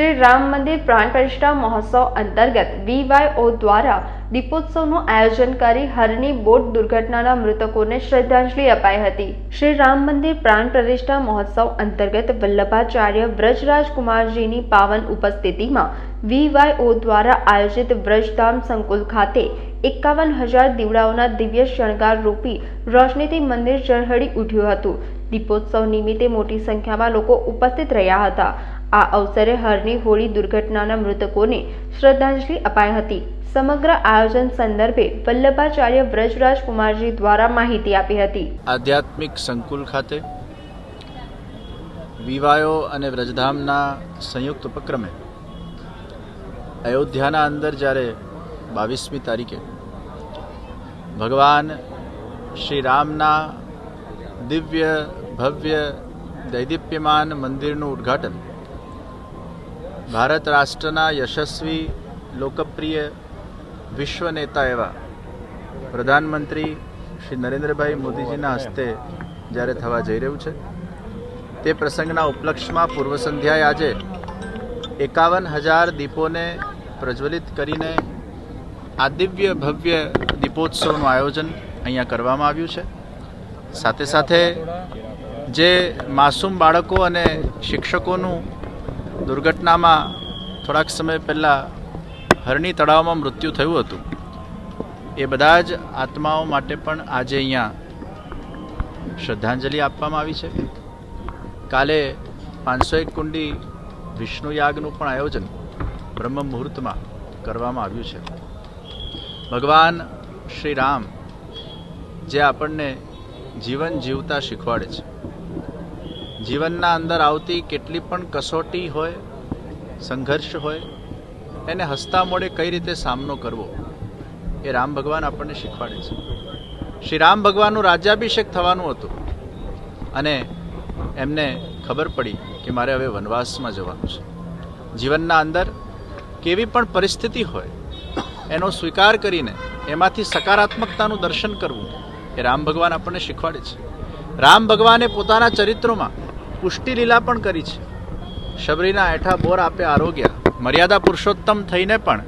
શ્રી રામ મંદિર પ્રાણ પ્રતિષ્ઠા મહોત્સવ અંતર્ગત વીવાયઓ દ્વારા દીપોત્સવનું આયોજન કરી હરની બોટ દુર્ઘટનાના મૃતકોને શ્રદ્ધાંજલિ અપાઈ હતી. શ્રી રામ મંદિર પ્રાણ પ્રતિષ્ઠા મહોત્સવ અંતર્ગત વલ્લભાચાર્ય વ્રજરાજકુમારજીની પાવન ઉપસ્થિતિમાં વીવાયઓ દ્વારા આયોજિત વ્રજધામ સંકુલ ખાતે એકાવન હજાર દીવડાઓના દિવ્ય શણગાર રૂપી રોશનીથી મંદિર ઝળહળી ઉઠ્યું હતું. દીપોત્સવ નિમિત્તે મોટી સંખ્યામાં લોકો ઉપસ્થિત રહ્યા હતા. આ અવસરે હરની હોળી દુર્ઘટનાના મૃતકોને શ્રદ્ધાંજલિ અપાઈ હતી. સમગ્ર આયોજન સંદર્ભે વલ્લભાચાર્ય વ્રજરાજ કુમારજી દ્વારા માહિતી આપી હતી. આધ્યાત્મિક સંકુલ ખાતે વિવાયો અને વ્રજધામના સંયુક્ત ઉપક્રમે અયોધ્યાના અંદર જ્યારે બાવીસમી તારીખે ભગવાન શ્રી રામના દિવ્ય ભવ્ય દૈદીપ્યમાન મંદિરનું ઉદ્ઘાટન ભારત રાષ્ટ્રના યશસ્વી, લોકપ્રિય વિશ્વ નેતા એવા પ્રધાનમંત્રી શ્રી નરેન્દ્રભાઈ મોદીજીના હસ્તે જ્યારે થવા જઈ રહ્યું છે, તે પ્રસંગના ઉપલક્ષમાં પૂર્વ સંધ્યાએ આજે એકાવન હજાર દીપોને પ્રજ્વલિત કરીને આ દિવ્ય ભવ્ય દીપોત્સવનું આયોજન અહીંયા કરવામાં આવ્યું છે. સાથે સાથે જે માસૂમ બાળકો અને શિક્ષકોનું દુર્ઘટનામાં થોડાક સમય પહેલાં હરણી તળાવમાં મૃત્યુ થયું હતું. એ બધા જ આત્માઓ માટે પણ આજે અહીંયા શ્રદ્ધાંજલિ આપવામાં આવી છે. કાલે પાંચસો એક કુંડી વિષ્ણુ યાગનું પણ આયોજન બ્રહ્મ મુહૂર્તમાં કરવામાં આવ્યું છે. ભગવાન શ્રી રામ જે આપણને જીવન જીવતા શીખવાડે છે. જીવનના અંદર આવતી કેટલી પણ કસોટી હોય, સંઘર્ષ હોય, એને હસતા મોડે કઈ રીતે સામનો કરવો, એ રામ ભગવાન આપણને શીખવાડે છે. શ્રી રામ ભગવાનનું રાજ્યાભિષેક થવાનું હતું અને એમને ખબર પડી કે મારે હવે વનવાસમાં જવાનું છે. જીવનના અંદર કેવી પણ પરિસ્થિતિ હોય, એનો સ્વીકાર કરીને એમાંથી સકારાત્મકતાનું દર્શન કરવું, એ રામ ભગવાન આપણને શીખવાડે છે. રામ ભગવાને પોતાના ચરિત્રોમાં પુષ્ટિ લીલા પણ કરી છે. શબરીના એઠા બોર આપે આરોગ્ય. મર્યાદા પુરુષોત્તમ થઈને પણ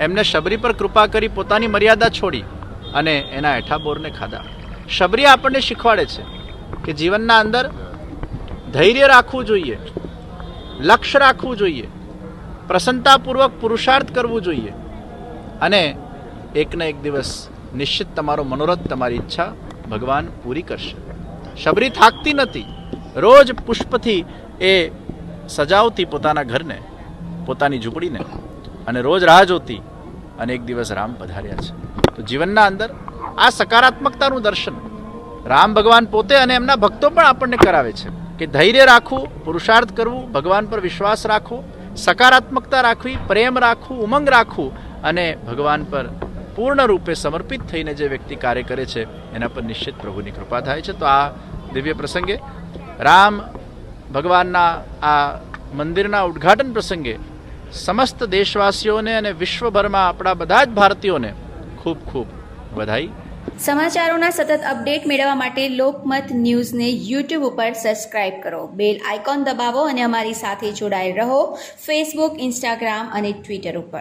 એમને શબરી પર કૃપા કરી પોતાની મર્યાદા છોડી અને એના એઠા બોરને ખાધા. શબરી આપણને શીખવાડે છે કે જીવનના અંદર ધૈર્ય રાખવું જોઈએ લક્ષ્ય રાખવું જોઈએ, પ્રસન્નતાપૂર્વક પુરુષાર્થ કરવું જોઈએ અને એકને એક દિવસ નિશ્ચિત તમારો મનોરથ, તમારી ઈચ્છા ભગવાન પૂરી કરશે. શબરી થાકતી નથી. રોજ પુષ્પથી એ સજાવતી પોતાના ઘરને, પોતાની ઝૂંપડીને અને રોજ રાહ જોતી અને એક દિવસ રામ પધાર્યા છે. તો જીવનના અંદર આ સકારાત્મકતાનું દર્શન રામ ભગવાન પોતે અને એમના ભક્તો પણ આપણને કરાવે છે કે ધૈર્ય રાખવું, પુરુષાર્થ કરવું, ભગવાન પર વિશ્વાસ રાખવો, સકારાત્મકતા રાખવી, પ્રેમ રાખવું, ઉમંગ રાખવું અને ભગવાન પર પૂર્ણ રૂપે સમર્પિત થઈને જે વ્યક્તિ કાર્ય કરે છે, એના પર નિશ્ચિત પ્રભુની કૃપા થાય છે. તો આ દિવ્ય પ્રસંગે રામ ભગવાનના આ મંદિરના ઉદ્ઘાટન પ્રસંગે સમસ્ત દેશવાસીઓને અને વિશ્વભરમાં આપણા બધા જ ભારતીયોને ખૂબ ખૂબ વધાઈ સમાચારોના સતત અપડેટ મેળવવા માટે લોકમત ન્યૂઝને યુટ્યુબ ઉપર સબસ્ક્રાઇબ કરો. બેલ આઇકોન દબાવો અને અમારી સાથે જોડાયેલ રહો ફેસબુક, ઇન્સ્ટાગ્રામ અને ટ્વિટર ઉપર.